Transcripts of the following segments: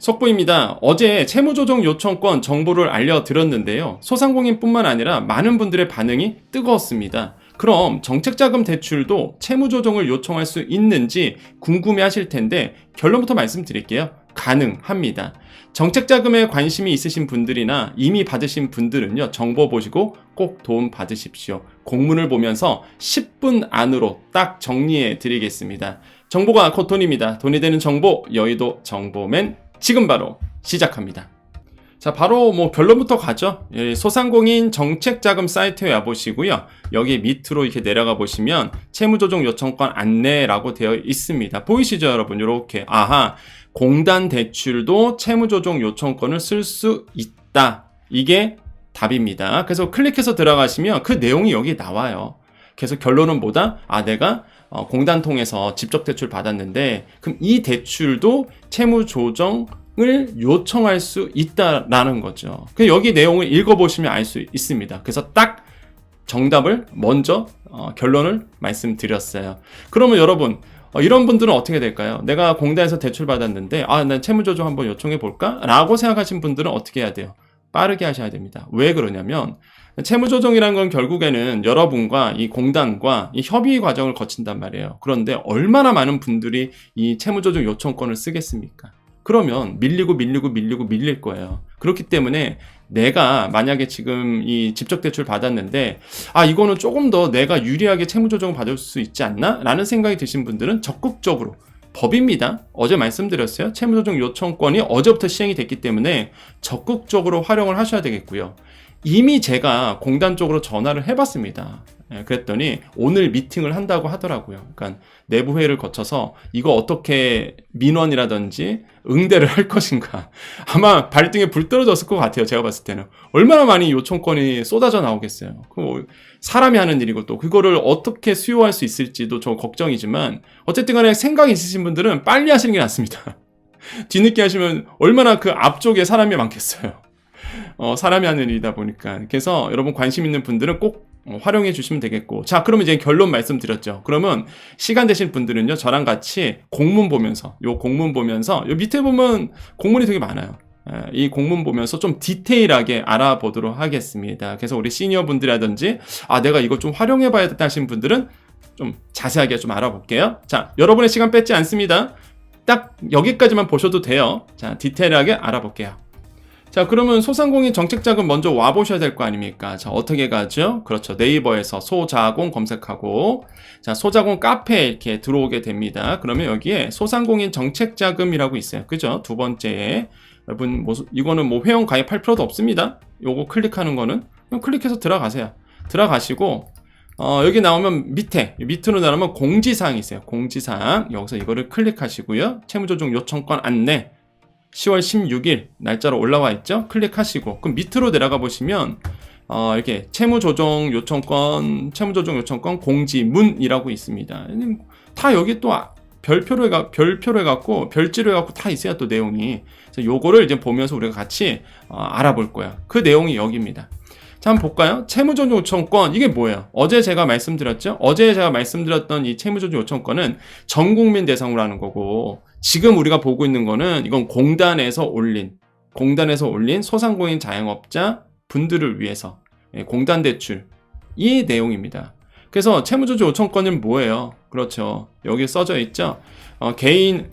속보입니다. 어제 채무조정 요청권 정보를 알려드렸는데요. 소상공인뿐만 아니라 많은 분들의 반응이 뜨거웠습니다. 그럼 정책자금 대출도 채무조정을 요청할 수 있는지 궁금해 하실 텐데 결론부터 말씀드릴게요. 가능합니다. 정책자금에 관심이 있으신 분들이나 이미 받으신 분들은요, 정보 보시고 꼭 도움 받으십시오. 공문을 보면서 10분 안으로 딱 정리해 드리겠습니다. 정보가 곧 돈입니다. 돈이 되는 정보, 여의도 정보맨 지금 바로 시작합니다. 자, 바로 뭐 결론부터 가죠. 예, 소상공인 정책자금 사이트에 와보시고요. 여기 밑으로 이렇게 내려가 보시면 채무조정 요청권 안내라고 되어 있습니다. 보이시죠, 여러분? 이렇게. 아하, 공단 대출도 채무조정 요청권을 쓸 수 있다. 이게 답입니다. 그래서 클릭해서 들어가시면 그 내용이 여기 나와요. 그래서 결론은 뭐다? 아, 내가 어, 공단 통해서 직접 대출 받았는데, 그럼 이 대출도 채무 조정 을 요청할 수 있다라는 거죠. 그 여기 내용을 읽어보시면 알 수 있습니다. 그래서 딱 정답을 먼저 어, 결론을 말씀드렸어요. 그러면 여러분 어, 이런 분들은 어떻게 될까요? 내가 공단에서 대출 받았는데 아, 난 채무 조정 한번 요청해 볼까?라고 생각하신 분들은 어떻게 해야 돼요? 빠르게 하셔야 됩니다. 왜 그러냐면 채무조정이라는 건 결국에는 여러분과 이 공단과 이 협의 과정을 거친단 말이에요. 그런데 얼마나 많은 분들이 이 채무조정 요청권을 쓰겠습니까? 그러면 밀리고 밀리고 밀리고 밀릴 거예요. 그렇기 때문에 내가 만약에 지금 이 직접 대출 받았는데 아 이거는 조금 더 내가 유리하게 채무 조정을 받을 수 있지 않나? 라는 생각이 드신 분들은 적극적으로 법입니다. 어제 말씀드렸어요. 채무조정 요청권이 어제부터 시행이 됐기 때문에 적극적으로 활용을 하셔야 되겠고요. 이미 제가 공단 쪽으로 전화를 해봤습니다. 예, 그랬더니 오늘 미팅을 한다고 하더라고요. 그러니까 내부 회의를 거쳐서 이거 어떻게 민원이라든지 응대를 할 것인가. 아마 발등에 불 떨어졌을 것 같아요. 제가 봤을 때는. 얼마나 많이 요청권이 쏟아져 나오겠어요. 그 사람이 하는 일이고 또 그거를 어떻게 수요할 수 있을지도 좀 걱정이지만 어쨌든 간에 생각이 있으신 분들은 빨리 하시는 게 낫습니다. 뒤늦게 하시면 얼마나 그 앞쪽에 사람이 많겠어요. 어, 사람이 하는 일이다 보니까. 그래서 여러분 관심 있는 분들은 꼭 어, 활용해 주시면 되겠고. 자, 그러면 이제 결론 말씀드렸죠. 그러면 시간 되신 분들은요, 저랑 같이 공문 보면서, 요 공문 보면서, 요 밑에 보면 공문이 되게 많아요. 예, 이 공문 보면서 좀 디테일하게 알아보도록 하겠습니다. 그래서 우리 시니어 분들이라든지, 아, 내가 이걸 좀 활용해 봐야겠다 하신 분들은 좀 자세하게 좀 알아볼게요. 자, 여러분의 시간 뺏지 않습니다. 딱 여기까지만 보셔도 돼요. 자, 디테일하게 알아볼게요. 자, 그러면 소상공인 정책자금 먼저 와보셔야 될 거 아닙니까? 자, 어떻게 가죠? 그렇죠. 네이버에서 소자공 검색하고, 자, 소자공 카페에 이렇게 들어오게 됩니다. 그러면 여기에 소상공인 정책자금이라고 있어요. 그죠? 두 번째에. 여러분, 뭐, 이거는 뭐 회원 가입할 필요도 없습니다. 요거 클릭하는 거는. 그냥 클릭해서 들어가세요. 들어가시고, 어, 여기 나오면 밑에, 밑으로 나오면 공지사항이 있어요. 공지사항. 여기서 이거를 클릭하시고요. 채무조정 요청권 안내. 10월 16일 날짜로 올라와 있죠? 클릭하시고 그럼 밑으로 내려가 보시면 어, 이렇게 채무조정 요청권, 채무조정 요청권 공지문이라고 있습니다. 다 여기 또 별표로 해가 별표로 해갖고 별지로 해갖고 다 있어요 또 내용이. 그래서 요거를 이제 보면서 우리가 같이 어, 알아볼 거야. 그 내용이 여기입니다. 자, 한번 볼까요? 채무조정 요청권, 이게 뭐예요? 어제 제가 말씀드렸죠? 어제 제가 말씀드렸던 이 채무조정 요청권은 전 국민 대상으로 하는 거고, 지금 우리가 보고 있는 거는 이건 공단에서 올린, 공단에서 올린 소상공인 자영업자 분들을 위해서, 예, 공단 대출, 이 내용입니다. 그래서 채무조정 요청권은 뭐예요? 그렇죠. 여기 써져 있죠? 어, 개인,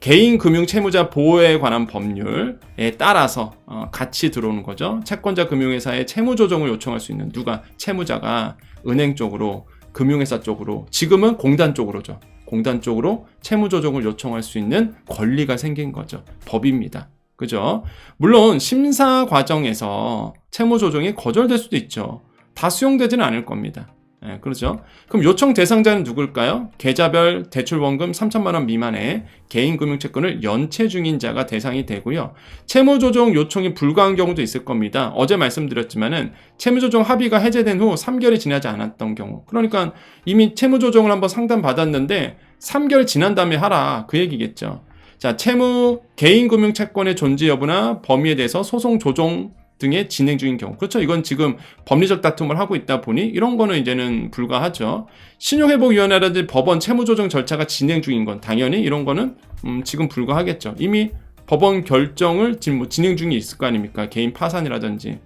개인 금융 채무자 보호에 관한 법률에 따라서 어, 같이 들어오는 거죠. 채권자 금융회사에 채무 조정을 요청할 수 있는 누가 채무자가 은행 쪽으로 금융회사 쪽으로 지금은 공단 쪽으로죠. 공단 쪽으로 채무 조정을 요청할 수 있는 권리가 생긴 거죠. 법입니다. 그죠? 물론 심사 과정에서 채무 조정이 거절될 수도 있죠. 다 수용되지는 않을 겁니다. 예, 그렇죠. 그럼 요청 대상자는 누굴까요? 계좌별 대출원금 3천만 원 미만의 개인 금융채권을 연체 중인 자가 대상이 되고요. 채무조정 요청이 불가한 경우도 있을 겁니다. 어제 말씀드렸지만은 채무조정 합의가 해제된 후 3개월이 지나지 않았던 경우. 그러니까 이미 채무조정을 한번 상담 받았는데 3개월 지난 다음에 하라. 그 얘기겠죠. 자, 채무 개인 금융 채권의 존재 여부나 범위에 대해서 소송 조정 등의 진행 중인 경우. 그렇죠. 이건 지금 법리적 다툼을 하고 있다 보니 이런 거는 이제는 불가하죠. 신용회복위원회라든지 법원 채무조정 절차가 진행 중인 건 당연히 이런 거는 음, 지금 불가하겠죠. 이미 법원 결정을 지금 뭐 진행 중에 있을 거 아닙니까? 개인 파산이라든지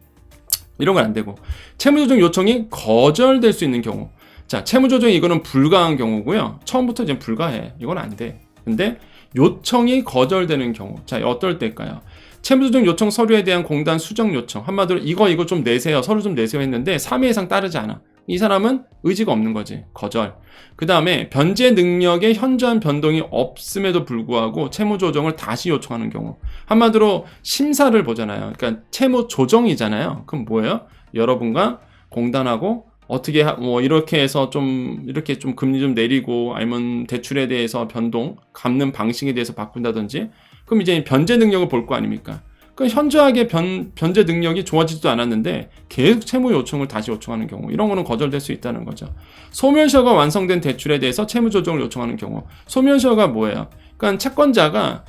이런 건 안 되고 채무조정 요청이 거절될 수 있는 경우 자 채무조정이 이거는 불가한 경우고요 처음부터 이제 불가해 이건 안 돼 근데 요청이 거절되는 경우 자 어떨 때일까요 채무조정 요청 서류에 대한 공단 수정 요청. 한마디로 이거 이거 좀 내세요. 서류 좀 내세요 했는데 3회 이상 따르지 않아. 이 사람은 의지가 없는 거지. 거절. 그 다음에 변제 능력에 현저한 변동이 없음에도 불구하고 채무 조정을 다시 요청하는 경우. 한마디로 심사를 보잖아요. 그러니까 채무 조정이잖아요. 그럼 뭐예요? 여러분과 공단하고 어떻게 하- 뭐 이렇게 해서 좀 이렇게 좀 금리 좀 내리고 아니면 대출에 대해서 변동 갚는 방식에 대해서 바꾼다든지 그럼 이제 변제 능력을 볼 거 아닙니까 그 현저하게 변, 변제 능력이 좋아지지도 않았는데 계속 채무 요청을 다시 요청하는 경우 이런 거는 거절될 수 있다는 거죠. 소멸시효가 완성된 대출에 대해서 채무 조정을 요청하는 경우 소멸시효가 뭐예요? 그러니까 채권자가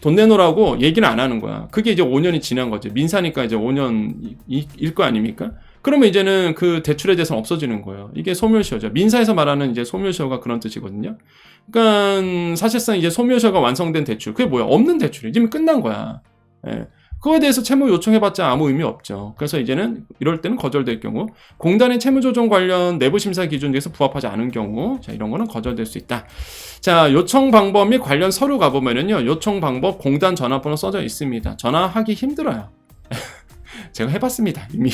돈 내놓으라고 얘기를 안 하는 거야. 그게 이제 5년이 지난 거지. 민사니까 이제 5년일 거 아닙니까? 그러면 이제는 그 대출에 대해서는 없어지는 거예요. 이게 소멸시효죠. 민사에서 말하는 이제 소멸시효가 그런 뜻이거든요. 그러니까 사실상 이제 소멸시효가 완성된 대출. 그게 뭐야? 없는 대출이 지금 끝난 거야. 예. 그거에 대해서 채무 요청해봤자 아무 의미 없죠. 그래서 이제는 이럴 때는 거절될 경우, 공단의 채무 조정 관련 내부 심사 기준에서 부합하지 않은 경우, 자 이런 거는 거절될 수 있다. 자 요청 방법 및 관련 서류 가보면은요, 요청 방법 공단 전화번호 써져 있습니다. 전화하기 힘들어요. 제가 해봤습니다 이미.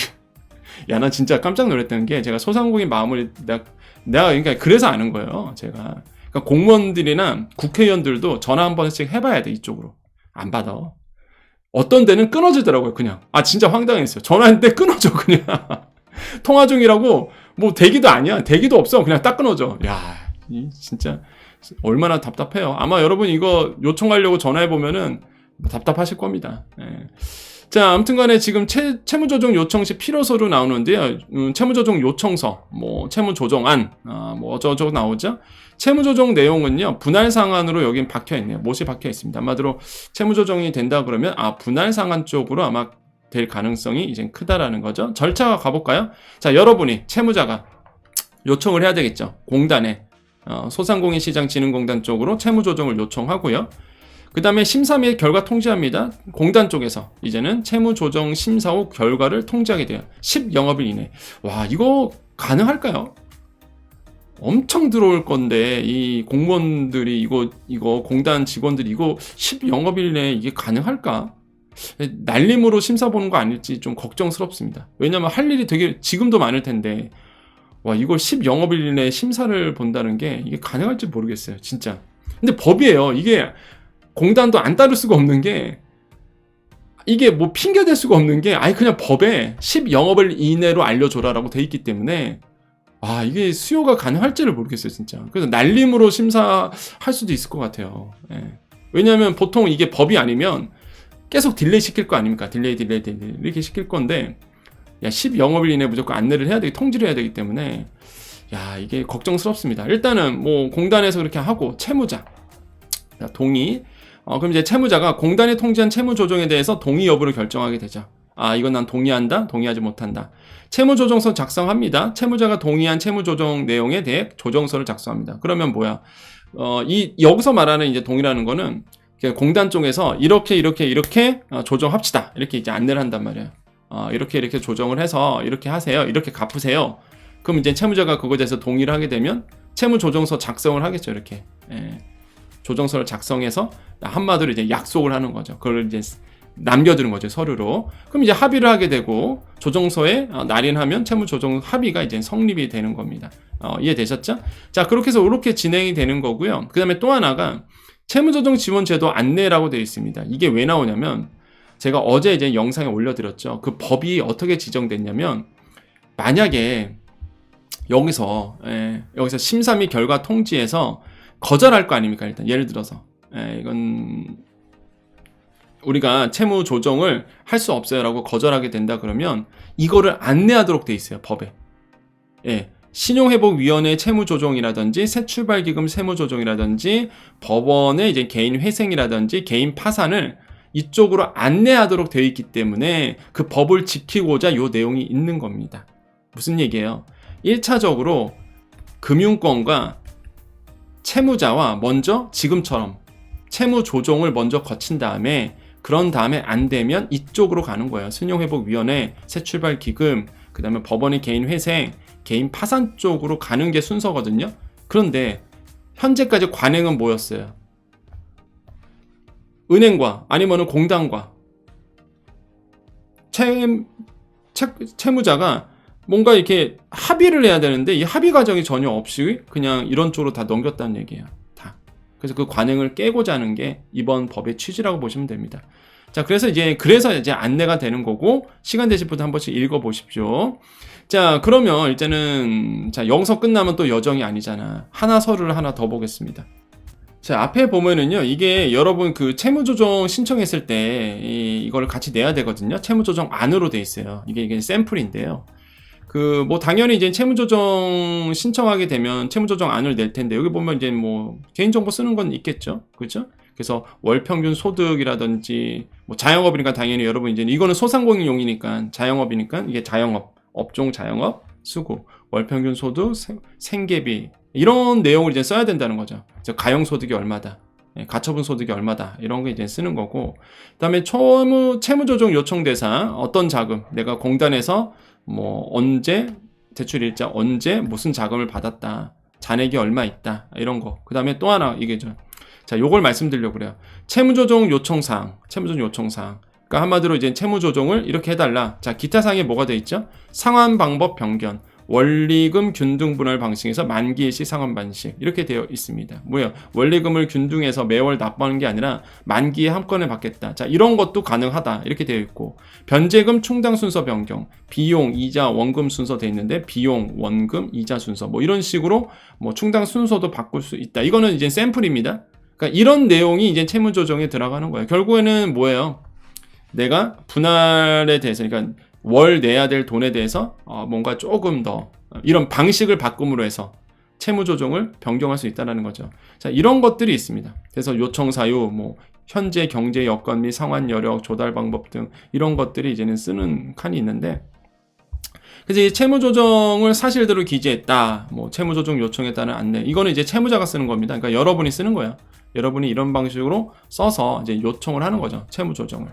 야, 난 진짜 깜짝 놀랐던 게 제가 소상공인 마음을 내가, 내가 그러니까 그래서 아는 거예요. 제가 그러니까 공무원들이나 국회의원들도 전화 한 번씩 해봐야 돼 이쪽으로 안 받아. 어떤 데는 끊어지더라고요, 그냥. 아, 진짜 황당했어요. 전화했는데 끊어져, 그냥. 통화 중이라고, 뭐, 대기도 아니야. 대기도 없어. 그냥 딱 끊어져. 야, 이 진짜, 얼마나 답답해요. 아마 여러분 이거 요청하려고 전화해보면은 답답하실 겁니다. 예. 자, 아무튼 간에 지금 채, 채무조정 요청 시 필요서로 나오는데요. 음, 채무조정 요청서, 뭐, 채무조정안, 아, 뭐, 어쩌고저쩌고 나오죠? 채무조정 내용은요, 분할 상한으로 여긴 박혀 있네요. 못이 박혀 있습니다. 한마디로 채무조정이 된다 그러면, 아, 분할 상한 쪽으로 아마 될 가능성이 이제 크다라는 거죠. 절차가 가볼까요? 자, 여러분이 채무자가 요청을 해야 되겠죠. 공단에, 어, 소상공인시장진흥공단 쪽으로 채무조정을 요청하고요. 그 다음에 심사 및 결과 통지합니다. 공단 쪽에서 이제는 채무 조정 심사 후 결과를 통지하게 돼요. 10영업일 이내. 와, 이거 가능할까요? 엄청 들어올 건데 이 공무원들이 이거 이거 공단 직원들이 이거 10영업일 내에 이게 가능할까? 날림으로 심사 보는 거 아닐지 좀 걱정스럽습니다. 왜냐면 할 일이 되게 지금도 많을 텐데 와 이걸 10영업일 내에 심사를 본다는 게 이게 가능할지 모르겠어요. 진짜. 근데 법이에요. 이게 공단도 안 따를 수가 없는 게 이게 뭐 핑계 댈 수가 없는 게 아예 그냥 법에 10 영업일 이내로 알려줘라라고 돼 있기 때문에 아 이게 수요가 가능할지를 모르겠어요 진짜. 그래서 날림으로 심사할 수도 있을 것 같아요. 예. 왜냐하면 보통 이게 법이 아니면 계속 딜레이 시킬 거 아닙니까? 딜레이 딜레이 딜레이 이렇게 시킬 건데 야 10 영업일 이내 무조건 안내를 해야 되기 통지를 해야 되기 때문에 야 이게 걱정스럽습니다. 일단은 뭐 공단에서 그렇게 하고 채무자 자, 동의 어, 그럼 이제 채무자가 공단이 통지한 채무 조정에 대해서 동의 여부를 결정하게 되죠. 아, 이건 난 동의한다, 동의하지 못한다. 채무 조정서 작성합니다. 채무자가 동의한 채무 조정 내용에 대해 조정서를 작성합니다. 그러면 뭐야? 어, 이 여기서 말하는 이제 동의라는 거는 공단 쪽에서 이렇게 이렇게 이렇게 어, 조정합시다. 이렇게 이제 안내를 한단 말이에요. 어, 이렇게 이렇게 조정을 해서 이렇게 하세요. 이렇게 갚으세요. 그럼 이제 채무자가 그거에 대해서 동의를 하게 되면 채무 조정서 작성을 하겠죠. 이렇게. 예. 조정서를 작성해서 한마디로 이제 약속을 하는 거죠. 그걸 이제 남겨두는 거죠 서류로. 그럼 이제 합의를 하게 되고 조정서에 어, 날인하면 채무 조정 합의가 이제 성립이 되는 겁니다. 어, 이해되셨죠? 자 그렇게 해서 이렇게 진행이 되는 거고요. 그 다음에 또 하나가 채무조정 지원제도 안내라고 되어 있습니다. 이게 왜 나오냐면 제가 어제 이제 영상에 올려드렸죠. 그 법이 어떻게 지정됐냐면 만약에 여기서 예, 여기서 심사 및 결과 통지에서 거절할 거 아닙니까 일단 예를 들어서 예, 이건 우리가 채무 조정을 할 수 없어요라고 거절하게 된다 그러면 이거를 안내하도록 돼 있어요 법에 예, 신용회복위원회 채무조정이라든지 새출발기금 세무조정이라든지 법원의 이제 개인 회생이라든지 개인 파산을 이쪽으로 안내하도록 되어 있기 때문에 그 법을 지키고자 요 내용이 있는 겁니다. 무슨 얘기예요? 1차적으로 금융권과 채무자와 먼저 지금처럼 채무 조정을 먼저 거친 다음에 그런 다음에 안 되면 이쪽으로 가는 거예요. 신용회복위원회, 새출발 기금, 그 다음에 법원의 개인 회생, 개인 파산 쪽으로 가는 게 순서거든요. 그런데 현재까지 관행은 뭐였어요? 은행과 아니면 공단과 채, 채, 채무자가 뭔가 이렇게 합의를 해야 되는데 이 합의 과정이 전혀 없이 그냥 이런 쪽으로 다 넘겼다는 얘기예요. 다. 그래서 그 관행을 깨고자 하는 게 이번 법의 취지라고 보시면 됩니다. 자, 그래서 이제 그래서 이제 안내가 되는 거고 시간 되실 분들 한 번씩 읽어 보십시오. 자, 그러면 이제는 자, 영서 끝나면 또 여정이 아니잖아. 하나 서류를 하나 더 보겠습니다. 자, 앞에 보면은요, 이게 여러분 그 채무조정 신청했을 때, 이, 이거를 같이 내야 되거든요. 채무조정 안으로 돼 있어요. 이게, 이게 샘플인데요. 그, 뭐, 당연히 이제 채무 조정 신청하게 되면 채무 조정 안을 낼 텐데, 여기 보면 이제 뭐, 개인 정보 쓰는 건 있겠죠. 그죠? 그래서 월 평균 소득이라든지, 뭐, 자영업이니까 당연히 여러분 이제 이거는 소상공인용이니까, 자영업이니까 이게 자영업, 업종 자영업, 수고, 월 평균 소득, 생, 생계비, 이런 내용을 이제 써야 된다는 거죠. 가용 소득이 얼마다. 예, 가처분 소득이 얼마다 이런 거 이제 쓰는 거고 그다음에 채무 채무 조정 요청 대상 어떤 자금 내가 공단에서 뭐 언제 대출 일자 언제 무슨 자금을 받았다 잔액이 얼마 있다 이런 거. 그 다음에 또 하나 이게 좀자 요걸 말씀드리려고 그래요. 채무조정 요청사항 채무조정 요청사항. 그러니까 한마디로 이제 채무조정을 이렇게 해달라. 자 기타 사항에 뭐가 돼 있죠? 상환 방법 변경 원리금 균등 분할 방식에서 만기일시 상환 반식 이렇게 되어 있습니다. 뭐예요? 원리금을 균등해서 매월 납부하는 게 아니라 만기에 한 건을 받겠다. 자 이런 것도 가능하다 이렇게 되어 있고 변제금 충당 순서 변경, 비용, 이자, 원금 순서 되어 있는데 비용, 원금, 이자 순서 뭐 이런 식으로 뭐 충당 순서도 바꿀 수 있다. 이거는 이제 샘플입니다. 그러니까 이런 내용이 이제 채무 조정에 들어가는 거예요. 결국에는 뭐예요? 내가 분할에 대해서 그러니까 월 내야 될 돈에 대해서 어, 뭔가 조금 더 이런 방식을 바꿈으로 해서 채무 조정을 변경할 수 있다는 거죠. 자, 이런 것들이 있습니다. 그래서 요청 사유, 뭐 현재 경제 여건 및 상환 여력, 조달 방법 등 이런 것들이 이제는 쓰는 칸이 있는데 그래서 이 채무 조정을 사실대로 기재했다. 뭐 채무 조정 요청했다는 안내. 이거는 이제 채무자가 쓰는 겁니다. 그러니까 여러분이 쓰는 거예요. 여러분이 이런 방식으로 써서 이제 요청을 하는 거죠. 채무 조정을.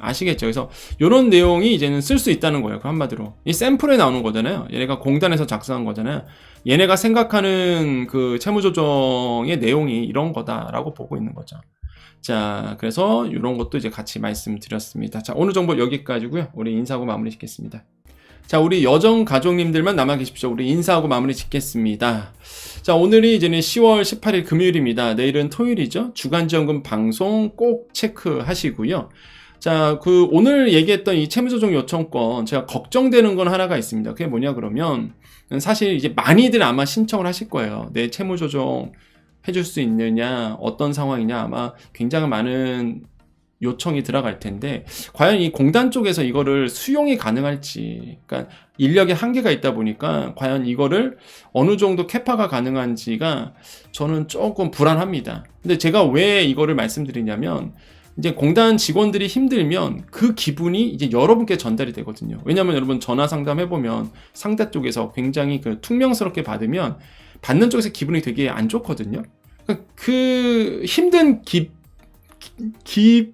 아시겠죠? 그래서 이런 내용이 이제는 쓸 수 있다는 거예요. 그 한마디로. 이 샘플에 나오는 거잖아요. 얘네가 공단에서 작성한 거잖아요. 얘네가 생각하는 그 채무조정의 내용이 이런 거다라고 보고 있는 거죠. 자, 그래서 이런 것도 이제 같이 말씀드렸습니다. 자, 오늘 정보 여기까지고요. 우리 인사하고 마무리 짓겠습니다. 자, 우리 여정 가족님들만 남아 계십시오. 우리 인사하고 마무리 짓겠습니다. 자, 오늘이 이제는 10월 18일 금요일입니다. 내일은 토요일이죠. 주간지원금 방송 꼭 체크하시고요. 자, 그 오늘 얘기했던 이 채무조정 요청권 제가 걱정되는 건 하나가 있습니다. 그게 뭐냐 그러면 사실 이제 많이들 아마 신청을 하실 거예요. 내 채무조정 해줄 수 있느냐, 어떤 상황이냐 아마 굉장히 많은 요청이 들어갈 텐데 과연 이 공단 쪽에서 이거를 수용이 가능할지 그러니까 인력의 한계가 있다 보니까 과연 이거를 어느 정도 캐파가 가능한지가 저는 조금 불안합니다. 근데 제가 왜 이거를 말씀드리냐면 이제 공단 직원들이 힘들면 그 기분이 이제 여러분께 전달이 되거든요. 왜냐하면 여러분 전화 상담해 보면 상대 쪽에서 굉장히 그 퉁명스럽게 받으면 받는 쪽에서 기분이 되게 안 좋거든요. 그러니까 그 힘든 기, 기 기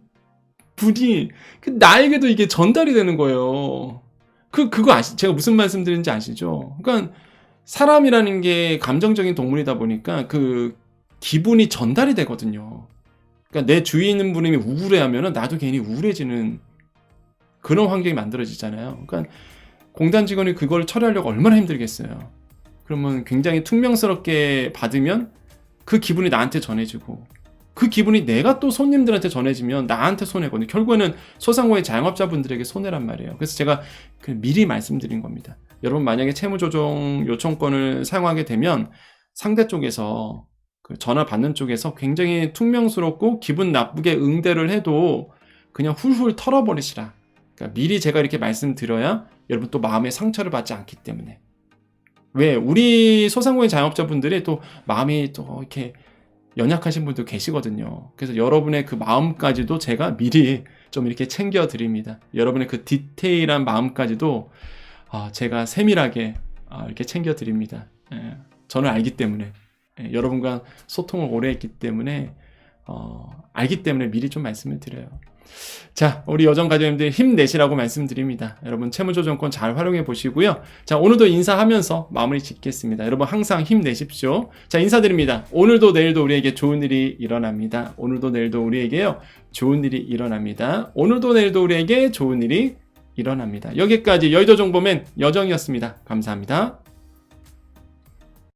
분이 그 나에게도 이게 전달이 되는 거예요. 그 그거 아시 제가 무슨 말씀드리는지 아시죠? 그러니까 사람이라는 게 감정적인 동물이다 보니까 그 기분이 전달이 되거든요. 그러니까 내 주위에 있는 분이 우울해하면 나도 괜히 우울해지는 그런 환경이 만들어지잖아요. 그러니까 공단 직원이 그걸 처리하려고 얼마나 힘들겠어요. 그러면 굉장히 퉁명스럽게 받으면 그 기분이 나한테 전해지고 그 기분이 내가 또 손님들한테 전해지면 나한테 손해거든요. 결국에는 소상공인 자영업자분들에게 손해란 말이에요. 그래서 제가 그 미리 말씀드린 겁니다. 여러분 만약에 채무조정 요청권을 사용하게 되면 상대 쪽에서 그 전화 받는 쪽에서 굉장히 퉁명스럽고 기분 나쁘게 응대를 해도 그냥 훌훌 털어버리시라. 그러니까 미리 제가 이렇게 말씀드려야 여러분 또 마음에 상처를 받지 않기 때문에. 왜? 우리 소상공인 자영업자분들이 또 마음이 또 이렇게 연약하신 분도 계시거든요. 그래서 여러분의 그 마음까지도 제가 미리 좀 이렇게 챙겨 드립니다. 여러분의 그 디테일한 마음까지도 아, 제가 세밀하게 아, 이렇게 챙겨 드립니다. 예, 저는 알기 때문에. 예, 여러분과 소통을 오래 했기 때문에 어, 알기 때문에 미리 좀 말씀을 드려요. 자, 우리 여정 가족님들 힘내시라고 말씀드립니다. 여러분 채무조 정권 잘 활용해 보시고요. 자, 오늘도 인사하면서 마무리 짓겠습니다. 여러분 항상 힘내십시오. 자, 인사드립니다. 오늘도 내일도 우리에게 좋은 일이 일어납니다. 오늘도 내일도 우리에게요. 좋은 일이 일어납니다. 오늘도 내일도 우리에게 좋은 일이 일어납니다. 여기까지 여의도 정보맨 여정이었습니다. 감사합니다.